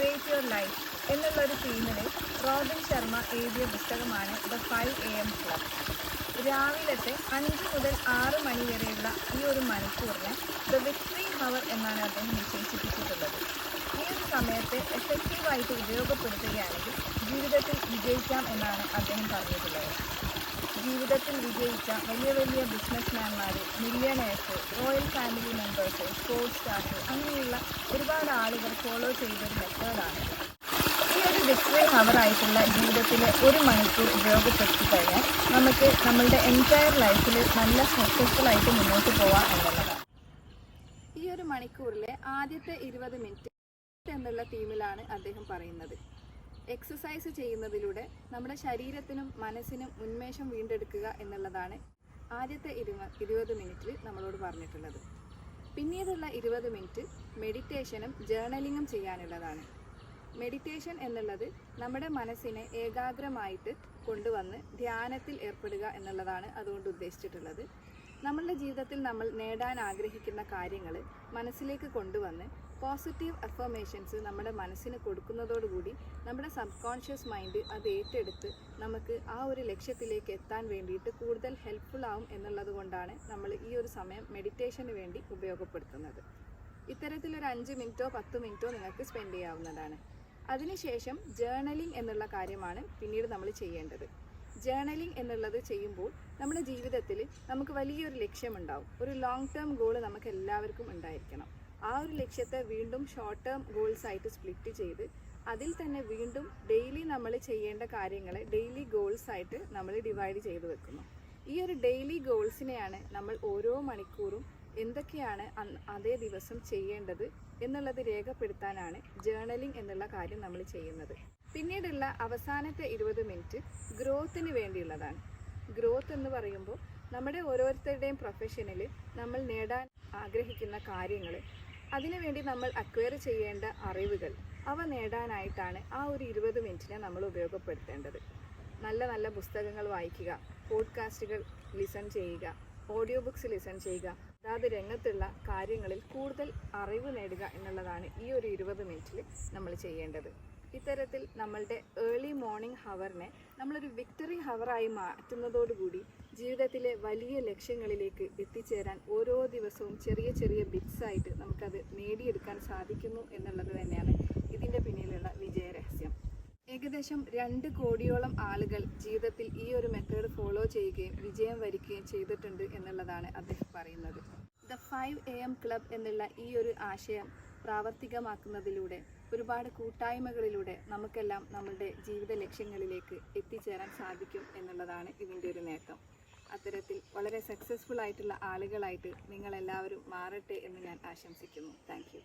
എന്നുള്ള ഒരു തീമിൽ റോബിൻ ശർമ്മ എഴുതിയ പുസ്തകമാണ് the five A M club രാവിലത്തെ അഞ്ച് മുതൽ ആറ് മണി വരെയുള്ള ഈ ഒരു മണിക്കൂറിനെ ദ വിക്ടറി ഹവർ എന്നാണ് അദ്ദേഹം വിശേഷിപ്പിച്ചിട്ടുള്ളത് ഈ ഒരു സമയത്തെ എഫക്റ്റീവായിട്ട് ഉപയോഗപ്പെടുത്തുകയാണെങ്കിൽ ജീവിതത്തിൽ വിജയിക്കാം എന്നാണ് അദ്ദേഹം പറഞ്ഞിട്ടുള്ളത്. ജീവിതത്തിൽ വിജയിച്ച വലിയ വലിയ ബിസിനസ്മാൻമാർ millionaires royal family members sports stars അങ്ങനെയുള്ള ഒരുപാട് ആളുകൾ ഫോളോ ചെയ്തൊരു മെത്തേഡാണ്. ഈ ഒരു ഡിസ്പ്ലേ ഹവറായിട്ടുള്ള ജീവിതത്തിലെ ഒരു മണിക്കൂർ ഉപയോഗപ്പെടുത്തി കഴിഞ്ഞാൽ നമുക്ക് നമ്മളുടെ എന്റയർ ലൈഫിൽ നല്ല സക്സസ്ഫുൾ ആയിട്ട് മുന്നോട്ട് പോവാം എന്നുള്ളതാണ്. ഈ ഒരു മണിക്കൂറിലെ ആദ്യത്തെ ഇരുപത് മിനിറ്റ് എന്നുള്ള തീമിലാണ് അദ്ദേഹം പറയുന്നത്. എക്സസൈസ് ചെയ്യുന്നതിലൂടെ നമ്മുടെ ശരീരത്തിനും മനസ്സിനും ഉന്മേഷം വീണ്ടെടുക്കുക എന്നുള്ളതാണ് ആദ്യത്തെ ഇരുപ ഇരുപത് മിനിറ്റിൽ നമ്മളോട് പറഞ്ഞിട്ടുള്ളത്. പിന്നീടുള്ള ഇരുപത് മിനിറ്റ് മെഡിറ്റേഷനും ജേർണലിങ്ങും ചെയ്യാനുള്ളതാണ്. മെഡിറ്റേഷൻ എന്നുള്ളത് നമ്മുടെ മനസ്സിനെ ഏകാഗ്രമായിട്ട് കൊണ്ടുവന്ന് ധ്യാനത്തിൽ ഏർപ്പെടുക എന്നുള്ളതാണ് അതുകൊണ്ട് ഉദ്ദേശിച്ചിട്ടുള്ളത്. നമ്മളുടെ ജീവിതത്തിൽ നമ്മൾ നേടാൻ ആഗ്രഹിക്കുന്ന കാര്യങ്ങൾ മനസ്സിലേക്ക് കൊണ്ടുവന്ന് പോസിറ്റീവ് അഫർമേഷൻസ് നമ്മുടെ മനസ്സിന് കൊടുക്കുന്നതോടുകൂടി നമ്മുടെ സബ് കോൺഷ്യസ് മൈൻഡ് അത് ഏറ്റെടുത്ത് നമുക്ക് ആ ഒരു ലക്ഷ്യത്തിലേക്ക് എത്താൻ വേണ്ടിയിട്ട് കൂടുതൽ ഹെൽപ്ഫുൾ ആവും എന്നുള്ളത് കൊണ്ടാണ് നമ്മൾ ഈ ഒരു സമയം മെഡിറ്റേഷന് വേണ്ടി ഉപയോഗപ്പെടുത്തുന്നത്. ഇത്തരത്തിലൊരു അഞ്ച് മിനിറ്റോ പത്ത് മിനിറ്റോ നിങ്ങൾക്ക് സ്പെൻഡ് ചെയ്യാവുന്നതാണ്. അതിനുശേഷം ജേർണലിംഗ് എന്നുള്ള കാര്യമാണ് പിന്നീട് നമ്മൾ ചെയ്യേണ്ടത്. ജേർണലിംഗ് എന്നുള്ളത് ചെയ്യുമ്പോൾ നമ്മുടെ ജീവിതത്തിൽ നമുക്ക് വലിയൊരു ലക്ഷ്യമുണ്ടാവും. ഒരു ലോങ് ടേം ഗോൾ നമുക്ക് എല്ലാവർക്കും ഉണ്ടായിരിക്കണം. ആ ഒരു ലക്ഷ്യത്തെ വീണ്ടും ഷോർട്ട് ടേം ഗോൾസ് ആയിട്ട് സ്പ്ലിറ്റ് ചെയ്ത് അതിൽ തന്നെ വീണ്ടും ഡെയിലി നമ്മൾ ചെയ്യേണ്ട കാര്യങ്ങളെ ഡെയിലി ഗോൾസ് ആയിട്ട് നമ്മൾ ഡിവൈഡ് ചെയ്ത് വെക്കുന്നു. ഈ ഒരു ഡെയിലി ഗോൾസിനെയാണ് നമ്മൾ ഓരോ മണിക്കൂറും എന്തൊക്കെയാണ് അതേ ദിവസം ചെയ്യേണ്ടത് എന്നുള്ളത് രേഖപ്പെടുത്താനാണ് ജേണലിംഗ് എന്നുള്ള കാര്യം നമ്മൾ ചെയ്യുന്നത്. പിന്നീടുള്ള അവസാനത്തെ ഇരുപത് മിനിറ്റ് ഗ്രോത്തിന് വേണ്ടിയുള്ളതാണ്. ഗ്രോത്ത് എന്ന് പറയുമ്പോൾ നമ്മുടെ ഓരോരുത്തരുടെയും പ്രൊഫഷനിൽ നമ്മൾ നേടാൻ ആഗ്രഹിക്കുന്ന കാര്യങ്ങൾ അതിനുവേണ്ടി നമ്മൾ അക്വയർ ചെയ്യേണ്ട അറിവുകൾ അവ നേടാനായിട്ടാണ് ആ ഒരു ഇരുപത് മിനിറ്റിനെ നമ്മൾ ഉപയോഗപ്പെടുത്തേണ്ടത്. നല്ല നല്ല പുസ്തകങ്ങൾ വായിക്കുക പോഡ്കാസ്റ്റുകൾ ലിസൺ ചെയ്യുക ഓഡിയോ ബുക്സ് ലിസൺ ചെയ്യുക. അതാത് രംഗത്തുള്ള കാര്യങ്ങളിൽ കൂടുതൽ അറിവ് നേടുക എന്നുള്ളതാണ് ഈ ഒരു ഇരുപത് മിനിറ്റിൽ നമ്മൾ ചെയ്യേണ്ടത്. ഇത്തരത്തിൽ നമ്മളുടെ ഏർലി മോർണിംഗ് ഹവറിനെ നമ്മളൊരു വിക്ടറി ഹവറായി മാറ്റുന്നതോടുകൂടി ജീവിതത്തിലെ വലിയ ലക്ഷ്യങ്ങളിലേക്ക് എത്തിച്ചേരാൻ ഓരോ ദിവസവും ചെറിയ ചെറിയ ബിറ്റ്സായിട്ട് നമുക്കത് നേടിയെടുക്കാൻ സാധിക്കുന്നു എന്നുള്ളത് തന്നെയാണ് ഇതിന്റെ പിന്നിലുള്ള വിജയരഹസ്യം ഏകദേശം രണ്ട് കോടിയോളം ആളുകൾ ജീവിതത്തിൽ ഈ ഒരു മെത്തേഡ് ഫോളോ ചെയ്യുകയും വിജയം വരിക്കുകയും ചെയ്തിട്ടുണ്ട് എന്നുള്ളതാണ് അദ്ദേഹം പറയുന്നത്. The five A M club എന്നുള്ള ഈ ഒരു ആശയം പ്രാവർത്തികമാക്കുന്നതിലൂടെ ഒരുപാട് കൂട്ടായ്മകളിലൂടെ നമുക്കെല്ലാം നമ്മുടെ ജീവിത ലക്ഷ്യങ്ങളിലേക്ക് എത്തിച്ചേരാൻ സാധിക്കും എന്നുള്ളതാണ് ഇതിന്റെ ഒരു നേട്ടം. അത്തരത്തിൽ വളരെ സക്സസ്ഫുൾ ആയിട്ടുള്ള ആളുകളായിട്ട് നിങ്ങളെല്ലാവരും മാറട്ടെ എന്ന് ഞാൻ ആശംസിക്കുന്നു. താങ്ക്